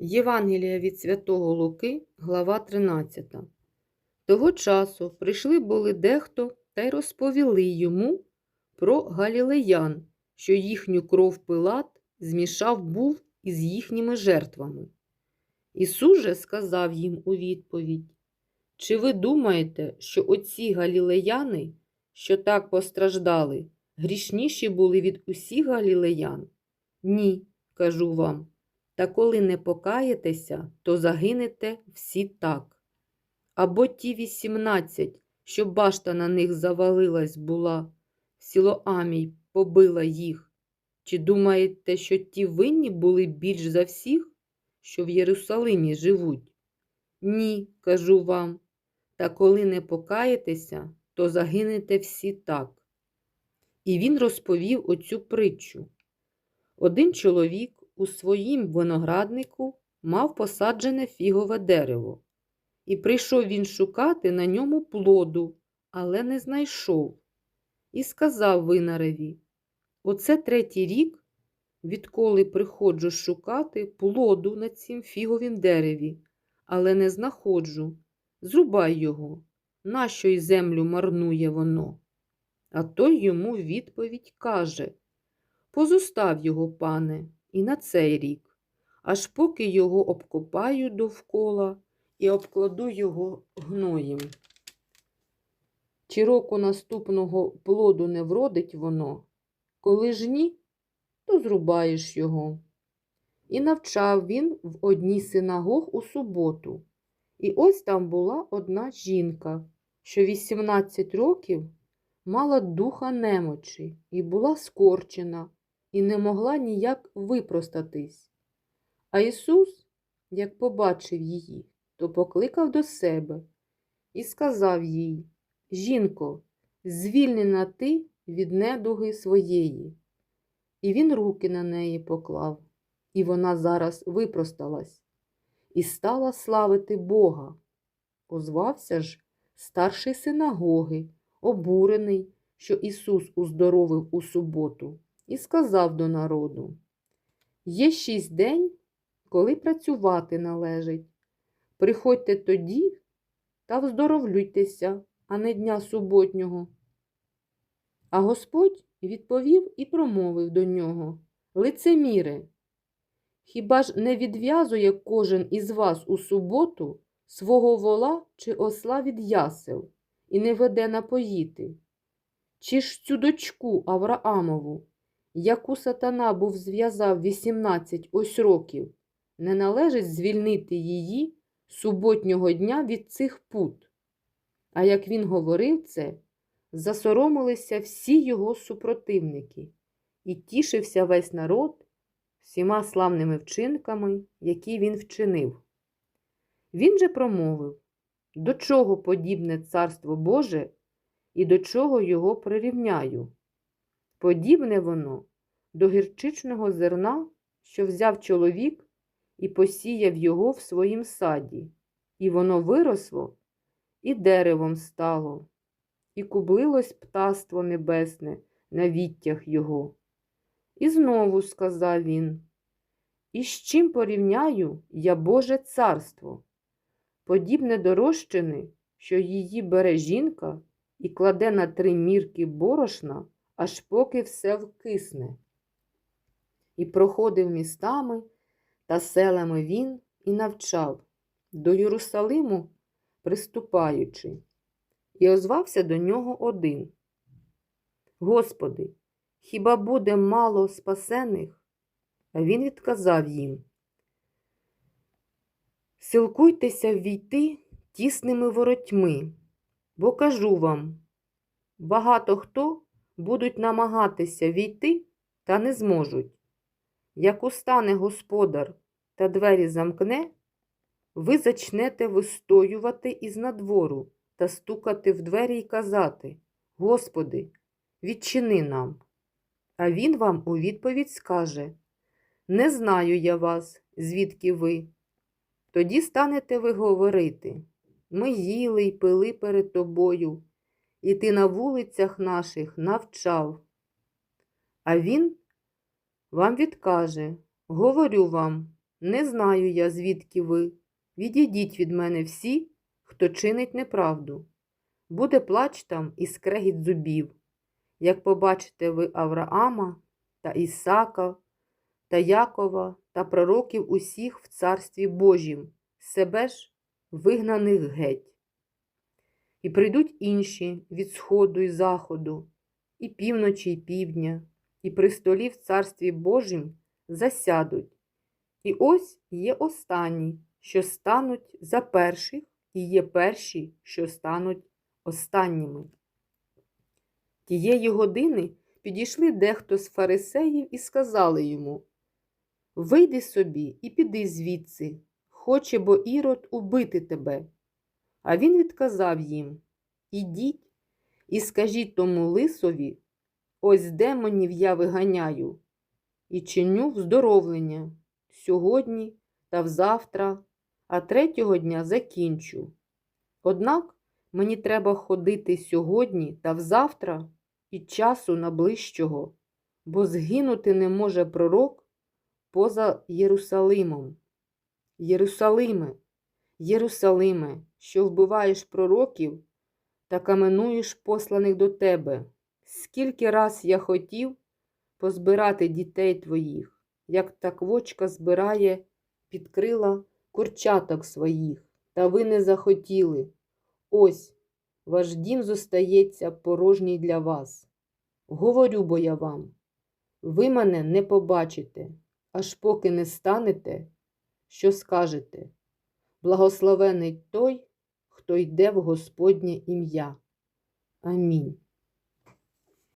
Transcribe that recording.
Євангелія від Святого Луки, глава 13. Того часу прийшли були дехто та й розповіли йому про галілеян, що їхню кров Пилат змішав був із їхніми жертвами. Ісус же сказав їм у відповідь: Чи ви думаєте, що оці галілеяни, що так постраждали, грішніші були від усіх галілеян? Ні, кажу вам. Та коли не покаєтеся, то загинете всі так. Або ті вісімнадцять, що башта на них завалилась була, Сілоамій побила їх. Чи думаєте, що ті винні були більш за всіх, що в Єрусалимі живуть? Ні, кажу вам. Та коли не покаєтеся, то загинете всі так. І він розповів оцю притчу. Один чоловік у своїм винограднику мав посаджене фігове дерево, і прийшов він шукати на ньому плоду, але не знайшов. І сказав винареві: Оце третій рік, відколи приходжу шукати плоду на цім фіговім дереві, але не знаходжу. Зрубай його, нащо й землю марнує воно. А той йому відповідь каже Позостав його, пане, і на цей рік, аж поки його обкопаю довкола і обкладу його гноєм. Чи року наступного плоду не вродить воно, коли ж ні, то зрубаєш його. І навчав він в одній синагог у суботу. І ось там була одна жінка, що 18 років мала духа немочі і була скорчена і не могла ніяк випростатись. А Ісус, як побачив її, то покликав до себе і сказав їй: Жінко, звільнена ти від недуги своєї. І він руки на неї поклав, і вона зараз випросталась і стала славити Бога. Озвався ж старший синагоги, обурений, що Ісус уздоровив у суботу і сказав до народу: Є шість день, коли працювати належить. Приходьте тоді та вздоровлюйтеся, а не дня суботнього. А Господь відповів і промовив до нього Лицеміре, хіба ж не відв'язує кожен із вас у суботу свого вола чи осла від ясел і не веде напоїти? Чи ж цю дочку Авраамову, яку сатана був зв'язав 18 ось років, не належить звільнити її суботнього дня від цих пут. А як він говорив це, засоромилися всі його супротивники, і тішився весь народ всіма славними вчинками, які він вчинив. Він же промовив, до чого подібне Царство Боже і до чого його прирівняю. Подібне воно до гірчичного зерна, що взяв чоловік і посіяв його в своїм саді, і воно виросло і деревом стало, і кублилось птаство небесне на віттях його. І знову сказав він: І з чим порівняю я Боже царство, подібне до розчини, що її бере жінка і кладе на три мірки борошна, аж поки все вкисне. І проходив містами та селами він і навчав, до Єрусалиму приступаючи, і озвався до нього один. Господи, хіба буде мало спасених? А він відказав їм. Силкуйтеся ввійти тісними воротьми, бо кажу вам, багато хто будуть намагатися війти та не зможуть. Як устане господар та двері замкне, ви зачнете вистоювати із надвору та стукати в двері й казати Господи, відчини нам. А він вам у відповідь скаже Не знаю я вас, звідки ви. Тоді станете ви говорити Ми їли й пили перед тобою, і ти на вулицях наших навчав. А він вам відкаже Говорю вам, Не знаю я, звідки ви. Відійдіть від мене всі, хто чинить неправду. Буде плач там і скрегіт зубів, як побачите ви Авраама та Ісака та Якова та пророків усіх в Царстві Божім, себе ж вигнаних геть. І прийдуть інші від сходу і заходу, і півночі, і півдня, і при столі в Царстві Божім засядуть. І ось є останні, що стануть за перших, і є перші, що стануть останніми. Тієї години підійшли дехто з фарисеїв і сказали йому Вийди собі і піди звідси, хоче бо Ірод убити тебе. А він відказав їм Ідіть і скажіть тому лисові, ось демонів я виганяю, і чиню вздоровлення сьогодні та взавтра, а третього дня закінчу. Однак мені треба ходити сьогодні та взавтра і часу наближчого, бо згинути не може пророк поза Єрусалимом. Єрусалиме, Єрусалиме, що вбиваєш пророків та каменуєш посланих до тебе. Скільки раз я хотів позбирати дітей твоїх, як та квочка збирає під крила курчаток своїх, та ви не захотіли. Ось ваш дім зостається порожній для вас. Говорю бо я вам, ви мене не побачите, аж поки не станете, що скажете. Благословений той, хто йде в Господнє ім'я. Амінь.